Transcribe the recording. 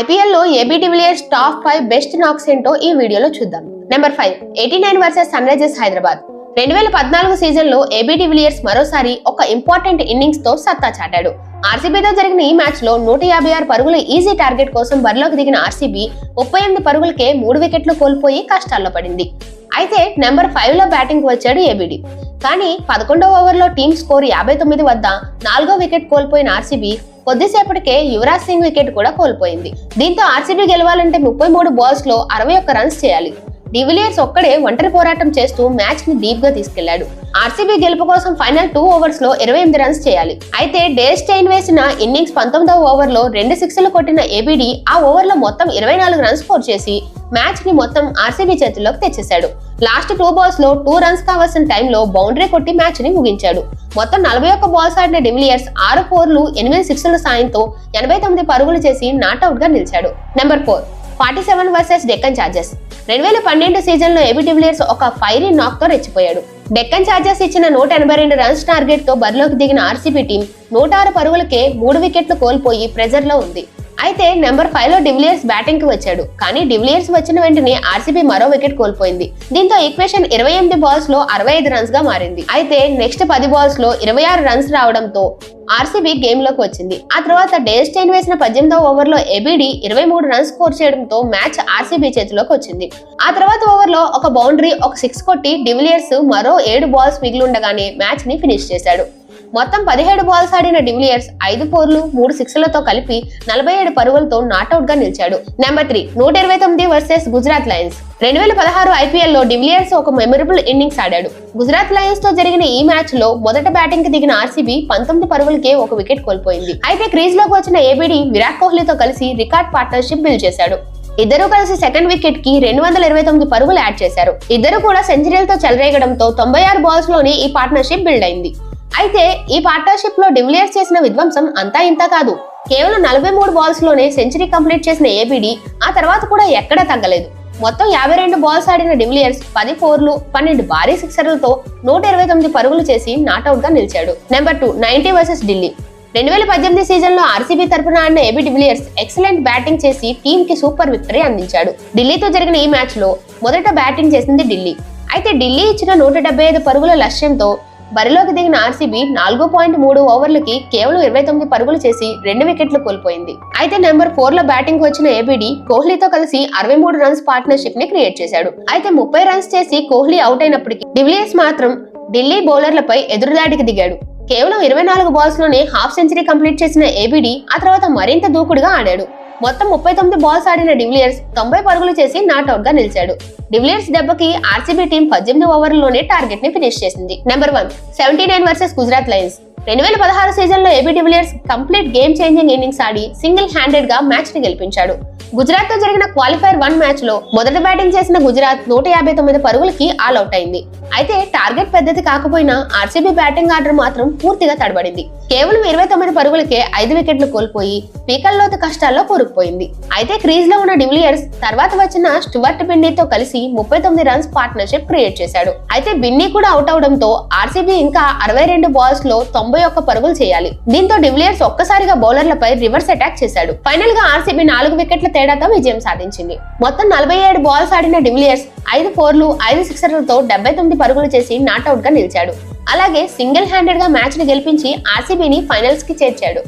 ఐపీఎల్లో AB de Villiers top five best knocks ఏంటో ఈ వీడియోలో చూద్దాం. Number five eighty nine versus Sunrisers Hyderabad. రెండు వేల పద్నాలుగు సీజన్లో ఏబీ డివిలియర్స్ మరోసారి ఒక ఇంపార్టెంట్ ఇన్నింగ్స్తో సత్తా చాటాడు. ఆర్సీబీతో జరిగిన ఈ మ్యాచ్లో నూట యాభై ఆరు పరుగుల ఈజీ టార్గెట్ కోసం బరిలోకి దిగిన ఆర్సీబీ ముప్పై ఎనిమిది పరుగులకే మూడు వికెట్లు కోల్పోయి కష్టాల్లో పడింది. అయితే నెంబర్ ఫైవ్లో బ్యాటింగ్కి వచ్చాడు ఏబిడి. కానీ పదకొండవ ఓవర్లో టీమ్ స్కోర్ యాభై తొమ్మిది వద్ద నాలుగో వికెట్ కోల్పోయిన ఆర్సీబీ కొద్దిసేపటికే యువరాజ్ సింగ్ వికెట్ కూడా కోల్పోయింది. దీంతో ఆర్సీబీ గెలవాలంటే ముప్పై మూడు బాల్స్లో అరవై ఒక్క రన్స్ చేయాలి. డివిలియర్స్ ఒక్కడే ఒంటరి పోరాటం చేస్తూ మ్యాచ్ని డీప్గా తీసుకెళ్ళాడు. ఆర్సీబీ గెలుపు కోసం ఫైనల్ టూ ఓవర్స్లో ఇరవై ఎనిమిది రన్స్ చేయాలి. అయితే డే స్టైన్ వేసిన ఇన్నింగ్స్ పంతొమ్మిదవ ఓవర్లో రెండు సిక్స్లు కొట్టిన ఏబిడి ఆ ఓవర్లో మొత్తం ఇరవై నాలుగు రన్స్ స్కోర్ చేసి మ్యాచ్ని మొత్తం ఆర్సీబీ చేతుల్లోకి తెచ్చేశాడు. లాస్ట్ టూ బాల్స్లో టూ రన్స్ కావాల్సిన టైంలో బౌండరీ కొట్టి మ్యాచ్ని ముగించాడు. మొత్తం నలభై ఒక్క బాల్స్ ఆడిన డివిలియర్స్ ఆరు ఫోర్లు ఎనిమిది సిక్స్ల సాయంతో ఎనభై తొమ్మిది పరుగులు చేసి నాట్అవుట్గా నిలిచాడు. Number four forty seven versus Deccan chargers. రెండు వేల పన్నెండు సీజన్లో డివిలియర్స్ ఒక ఫైరీ నాక్తో రెచ్చిపోయాడు. డెక్కన్ చార్జెస్ ఇచ్చిన నూట ఎనభై రెండు రన్స్ టార్గెట్తో బరిలోకి దిగిన ఆర్సీబీ టీం నూట ఆరు పరుగులకే మూడు వికెట్లు కోల్పోయి ప్రెజర్లో ఉంది. అయితే నెంబర్ ఫైవ్లో డివిలియర్స్ బ్యాటింగ్కి వచ్చాడు. కానీ డివిలియర్స్ వచ్చిన వెంటనే ఆర్సీబీ మరో వికెట్ కోల్పోయింది. దీంతో ఈక్వేషన్ ఇరవై ఎనిమిది బాల్స్లో అరవై ఐదు రన్స్గా మారింది. అయితే నెక్స్ట్ పది బాల్స్లో ఇరవై ఆరు రన్స్ రావడంతో ఆర్సీబీ గేమ్లోకి వచ్చింది. ఆ తర్వాత డే స్టైన్ వేసిన పద్దెనిమిదవ ఓవర్లో ఎబిడి ఇరవై మూడు రన్స్ స్కోర్ చేయడంతో మ్యాచ్ ఆర్సీబీ చేతిలోకి వచ్చింది. ఆ తర్వాత ఓవర్లో ఒక బౌండరీ ఒక సిక్స్ కొట్టి డివిలియర్స్ మరో ఏడు బాల్స్ మిగిలిండగానే మ్యాచ్ని ఫినిష్ చేశాడు. మొత్తం పదిహేడు బాల్స్ ఆడిన డివిలియర్స్ ఐదు ఫోర్లు మూడు సిక్స్లతో కలిపి నలభై ఏడు పరుగులతో నాట్అవుట్గా నిలిచాడు. నెంబర్ త్రీ నూట ఇరవై తొమ్మిది వర్సెస్ గుజరాత్ లయన్స్. రెండు వేల పదహారు ఐపీఎల్లో డివిలియర్స్ ఒక మెమరబుల్ ఇన్నింగ్స్ ఆడాడు. గుజరాత్ లయన్స్తో జరిగిన ఈ మ్యాచ్లో మొదట బ్యాటింగ్కి దిగిన ఆర్సీబీ పంతొమ్మిది పరుగులకే ఒక వికెట్ కోల్పోయింది. అయితే క్రీజ్లోకి వచ్చిన ఏబిడి విరాట్ కోహ్లీతో కలిసి రికార్డ్ పార్ట్నర్షిప్ బిల్డ్ చేశాడు. ఇద్దరు కలిసి సెకండ్ వికెట్కి రెండు వందల ఇరవై తొమ్మిది పరుగులు యాడ్ చేశారు. ఇద్దరు కూడా సెంచరీలతో చెలరేగడంతో తొంభై ఆరు బాల్స్లోనే ఈ పార్ట్నర్షిప్ బిల్డ్ అయింది. అయితే ఈ పార్ట్నర్షిప్లో డివిలియర్స్ చేసిన విధ్వంసం అంతా ఇంత కాదు. కేవలం నలభై మూడు బాల్స్లోనే సెంచరీ కంప్లీట్ చేసిన ఏబిడి ఆ తర్వాత కూడా ఎక్కడా తగ్గలేదు. మొత్తం యాభై రెండు బాల్స్ ఆడిన డివిలియర్స్ పది ఫోర్లు పన్నెండు భారీ సిక్సర్లతో నూట ఇరవై తొమ్మిది పరుగులు చేసి నాట్అవుట్గా నిలిచాడు. Number two ninety versus Delhi. రెండు వేల పద్దెనిమిది సీజన్లో ఆర్సీబీ తరఫున ఆడిన ఏబీ డివిలియర్స్ ఎక్సలెంట్ బ్యాటింగ్ చేసి టీమ్కి సూపర్ విక్టరీ అందించాడు. ఢిల్లీతో జరిగిన ఈ మ్యాచ్లో మొదట బ్యాటింగ్ చేసింది ఢిల్లీ. అయితే ఢిల్లీ ఇచ్చిన నూట డెబ్బై ఐదు పరుగుల లక్ష్యంతో బరిలోకి దిగిన ఆర్సీబీ నాలుగు పాయింట్ మూడు ఓవర్లకి కేవలం ఇరవై తొమ్మిది పరుగులు చేసి రెండు వికెట్లు కోల్పోయింది. అయితే నెంబర్ ఫోర్లో బ్యాటింగ్ వచ్చిన ఏబిడి కోహ్లీతో కలిసి అరవై మూడు రన్స్ పార్ట్నర్షిప్ని క్రియేట్ చేశాడు. అయితే ముప్పై రన్స్ చేసి కోహ్లీ అవుట్ అయినప్పటికీ డివిలియర్స్ మాత్రం ఢిల్లీ బౌలర్లపై ఎదురుదాడికి దిగాడు. కేవలం ఇరవై నాలుగు బాల్స్లోనే హాఫ్ సెంచరీ కంప్లీట్ చేసిన ఏబిడి ఆ తర్వాత మరింత దూకుడుగా ఆడాడు. మొత్తం ముప్పై తొమ్మిది బాల్స్ ఆడిన డివిలియర్స్ తొంభై పరుగులు చేసి నాట్అవుట్గా నిలిచాడు. డివిలియర్స్ దెబ్బకి ఆర్సీబీ టీం పద్దెనిమిది ఓవర్లలోనే టార్గెట్ని ఫినిష్ చేసింది. Number one seventy nine versus Gujarat Lions. రెండు వేల పదహారు సీజన్లో AB de Villiers complete game changing innings ఆడి సింగిల్ హ్యాండెడ్గా మ్యాచ్ని గెలిపించాడు. గుజరాత్తో జరిగిన క్వాలిఫైర్ వన్ మ్యాచ్లో మొదటి బ్యాటింగ్ చేసిన గుజరాత్ నూట యాభై తొమ్మిది పరుగులకి ఆల్ అవుట్ అయింది. అయితే టార్గెట్ పెద్దది కాకపోయినా ఆర్సీబీ బ్యాటింగ్ ఆర్డర్ మాత్రం పూర్తిగా తడబడింది. కేవలం ఇరవై తొమ్మిది పరుగులకే ఐదు వికెట్లు కోల్పోయి పీకల్లోతు కష్టాల్లో కూరుకుపోయింది. అయితే క్రీజ్లో ఉన్న డివిలియర్స్ తర్వాత వచ్చిన స్టువర్ట్ బిన్నీతో కలిసి ముప్పై తొమ్మిది రన్స్ పార్ట్నర్షిప్ క్రియేట్ చేశాడు. అయితే బిన్నీ కూడా అవుట్ అవడంతో ఆర్సీబీ ఇంకా అరవై రెండు బాల్స్లో తొంభై ఒక్క పరుగులు చేయాలి. దీంతో డివిలియర్స్ ఒక్కసారిగా బౌలర్లపై రివర్స్ అటాక్ చేశాడు. ఫైనల్గా ఆర్సీబీ నాలుగు వికెట్ల తేడాతో విజయం సాధించింది. మొత్తం నలభై ఏడు బాల్స్ ఆడిన డివిలియర్స్ ఐదు ఫోర్లు ఐదు సిక్సర్లతో డెబ్బై తొమ్మిది పరుగులు చేసి నాట్అవుట్గా నిలిచాడు. అలాగే సింగిల్ హ్యాండెడ్గా మ్యాచ్ని గెలిపించి ఆర్సీబీని ఫైనల్స్కి చేర్చాడు.